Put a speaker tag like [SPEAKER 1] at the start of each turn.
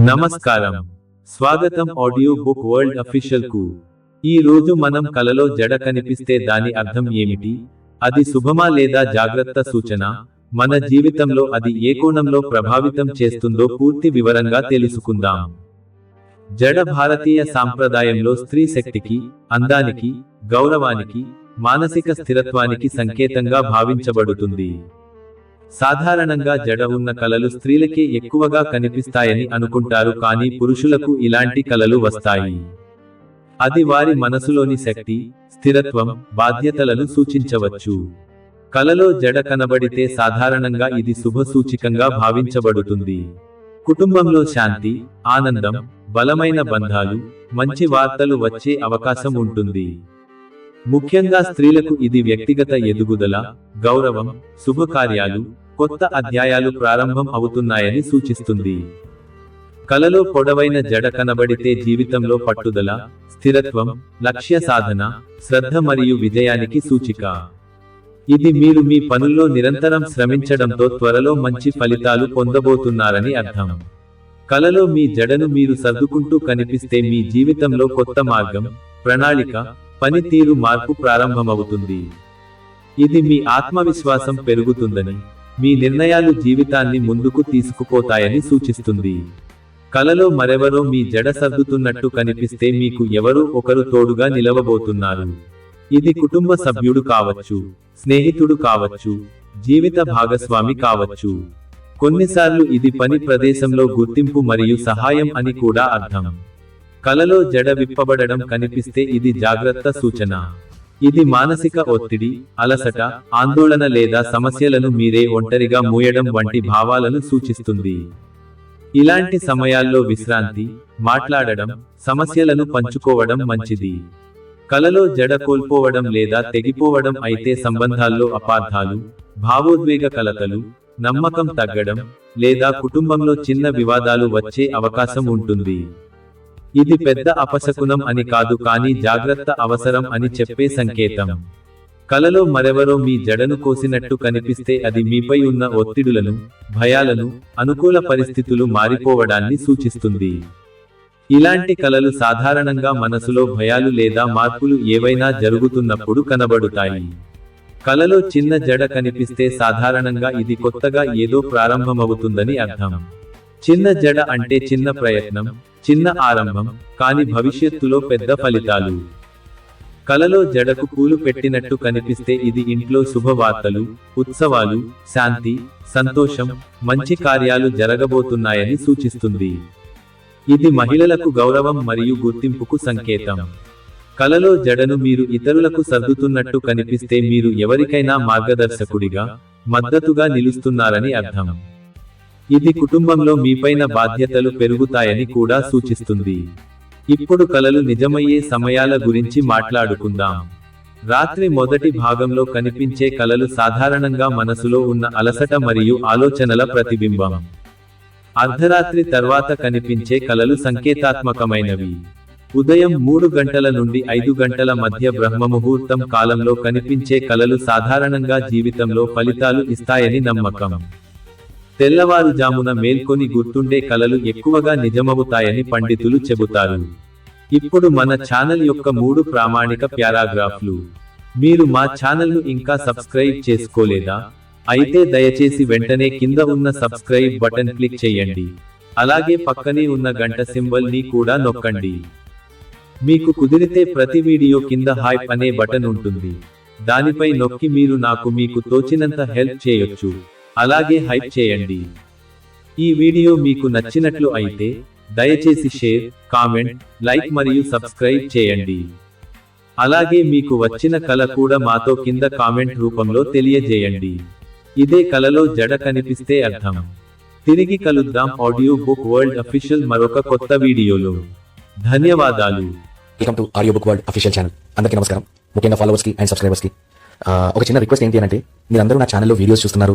[SPEAKER 1] నమస్కారం. స్వాగతం audio book world అఫీషియల్కు ఈ రోజు మనం కలలో జడ కనిపిస్తే దాని అర్థం ఏమిటి? అది శుభమా లేదా జాగ్రత్త సూచన? మన జీవితంలో అది ఏ కోణంలో ప్రభావితం చేస్తుందో పూర్తి వివరంగా తెలుసుకుందాం. జడ భారతీయ సాంప్రదాయంలో స్త్రీ శక్తికి అందానికి గౌరవానికి మానసిక స్థిరత్వానికి సంకేతంగా భావించబడుతుంది. సాధారణంగా జడ ఉన్న కలలు స్త్రీలకే ఎక్కువగా కనిపిస్తాయని అనుకుంటారు కానీ పురుషులకు ఇలాంటి కలలు వస్తాయి. అది వారి మనసులోని శక్తి స్థిరత్వం బాధ్యతలను సూచించవచ్చు. కలలో జడ కనబడితే సాధారణంగా ఇది శుభ సూచికంగా భావించబడుతుంది. కుటుంబంలో శాంతి ఆనందం బలమైన బంధాలు మంచి వార్తలు వచ్చే అవకాశం ఉంటుంది. ముఖ్యంగా స్త్రీలకు ఇది వ్యక్తిగత ఎదుగుదల గౌరవం శుభకార్యాలు కొత్త అధ్యాయాలు ప్రారంభం అవుతున్నాయని సూచిస్తుంది. కలలో పొడవైన జడ కనబడితే జీవితంలో పట్టుదల స్థిరత్వం లక్ష్య సాధన శ్రద్ధ మరియు విజయానికి సూచిక. ఇది మీరు మీ పనుల్లో నిరంతరం శ్రమించడంతో త్వరలో మంచి ఫలితాలు పొందబోతున్నారని అర్థం. కలలో మీ జడను మీరు సర్దుకుంటూ కనిపిస్తే మీ జీవితంలో కొత్త మార్గం ప్రణాళిక పనితీరు మార్పు ప్రారంభమవుతుంది. ఇది మీ ఆత్మవిశ్వాసం పెరుగుతుందని మీ నిర్ణయాలు జీవితాన్ని ముందుకు తీసుకుపోతాయని సూచిస్తుంది. కలలో మరెవరో మీ జడ సర్దుతున్నట్టు కనిపిస్తే మీకు ఎవరో ఒకరు తోడుగా నిలవబోతున్నారు. ఇది కుటుంబ సభ్యుడు కావచ్చు స్నేహితుడు కావచ్చు జీవిత భాగస్వామి కావచ్చు. కొన్నిసార్లు ఇది పని ప్రదేశంలో గుర్తింపు మరియు సహాయం అని కూడా అర్థం. కలలో జడ విప్పబడడం కనిపిస్తే ఇది జాగ్రత్త సూచన. ఇది మానసిక ఒత్తిడి అలసట ఆందోళన లేదా సమస్యలను మీరే ఒంటరిగా మూయడం వంటి భావాలను సూచిస్తుంది. ఇలాంటి సమయాల్లో విశ్రాంతి మాట్లాడడం సమస్యలను పంచుకోవడం మంచిది. కలలో జడ కోల్పోవడం లేదా తెగిపోవడం అయితే సంబంధాల్లో అపార్థాలు భావోద్వేగ కలతలు నమ్మకం తగ్గడం లేదా కుటుంబంలో చిన్న వివాదాలు వచ్చే అవకాశం ఉంటుంది. ఇది పెద్ద అపశకునం అని కాదు కానీ జాగ్రత్త అవసరం అని చెప్పే సంకేతం. కలలో మరెవరో మీ జడను కోసినట్టు కనిపిస్తే అది మీపై ఉన్న ఒత్తిడులను భయాలను అనుకూల పరిస్థితులు మారిపోవడాన్ని సూచిస్తుంది. ఇలాంటి కలలు సాధారణంగా మనసులో భయాలు లేదా మార్పులు ఏవైనా జరుగుతున్నప్పుడు కనబడుతాయి. కలలో చిన్న జడ కనిపిస్తే సాధారణంగా ఇది కొత్తగా ఏదో ప్రారంభమవుతుందని అర్థం. చిన్న జడ అంటే చిన్న ప్రయత్నం చిన్న ఆరంభం కాని భవిష్యత్తులో పెద్ద ఫలితాలు. కలలో జడకు పూలు పెట్టినట్టు కనిపిస్తే ఇది ఇంట్లో శుభవార్తలు ఉత్సవాలు శాంతి సంతోషం మంచి కార్యాలు జరగబోతున్నాయని సూచిస్తుంది. ఇది మహిళలకు గౌరవం మరియు గుర్తింపుకు సంకేతం. కలలో జడను మీరు ఇతరులకు సర్దుతున్నట్టు కనిపిస్తే మీరు ఎవరికైనా మార్గదర్శకుడిగా మద్దతుగా నిలుస్తున్నారని అర్థం. ఇది కుటుంబంలో మీపైన బాధ్యతలు పెరుగుతాయని కూడా సూచిస్తుంది. ఇప్పుడు కలలు నిజమయ్యే సమయాల గురించి మాట్లాడుకుందాం. రాత్రి మొదటి భాగంలో కనిపించే కలలు సాధారణంగా మనసులో ఉన్న అలసట మరియు ఆలోచనల ప్రతిబింబం. అర్ధరాత్రి తర్వాత కనిపించే కలలు సంకేతాత్మకమైనవి. ఉదయం మూడు గంటల నుండి ఐదు గంటల మధ్య బ్రహ్మముహూర్తం కాలంలో కనిపించే కలలు సాధారణంగా జీవితంలో ఫలితాలు ఇస్తాయని నమ్మకం. తెల్లవారుజామున మేల్కొని గుర్తుండే కలలు ఎక్కువగా నిజమవుతాయని పండితులు చెబుతారు. ఇప్పుడు మన ఛానల్ యొక్క మూడు ప్రామాణిక ప్యారాగ్రాఫ్లు. మీరు మా ఛానల్ను ఇంకా సబ్స్క్రైబ్ చేసుకోలేదా? అయితే దయచేసి వెంటనే కింద ఉన్న సబ్స్క్రైబ్ బటన్ క్లిక్ చేయండి. అలాగే పక్కనే ఉన్న గంట సింబల్ని కూడా నొక్కండి. మీకు కుదిరితే ప్రతి వీడియో కింద హైప్ అనే బటన్ ఉంటుంది. దానిపై నొక్కి మీరు నాకు మీకు తోచినంత హెల్ప్ చేయొచ్చు. అలాగే హైప్ చేయండి. ఈ వీడియో మీకు నచ్చినట్లు అయితే దయచేసి షేర్ కామెంట్ లైక్ మరియు సబ్స్క్రైబ్ చేయండి. అలాగే మీకు వచ్చిన కల కూడా మాతో కింద కామెంట్ రూపంలో తెలియజేయండి. ఇదే కలలో జడ కనిపిస్తే అర్థం. తిరిగి కలుద్దాం ఆడియో బుక్ వరల్డ్ అఫీషియల్ మరొక కొత్త వీడియోలో. ధన్యవాదాలు.
[SPEAKER 2] Welcome to audio book world official channel అందరికీ నమస్కారం. ముఖ్యంగా ఫాలోవర్స్కి అండ్ సబ్స్క్రైబర్స్కి. ఒక చిన్న రిక్వెస్ట్ ఏంటి అంటే మీరందరూ నా ఛానల్లో వీడియోస్ చూస్తున్నారు.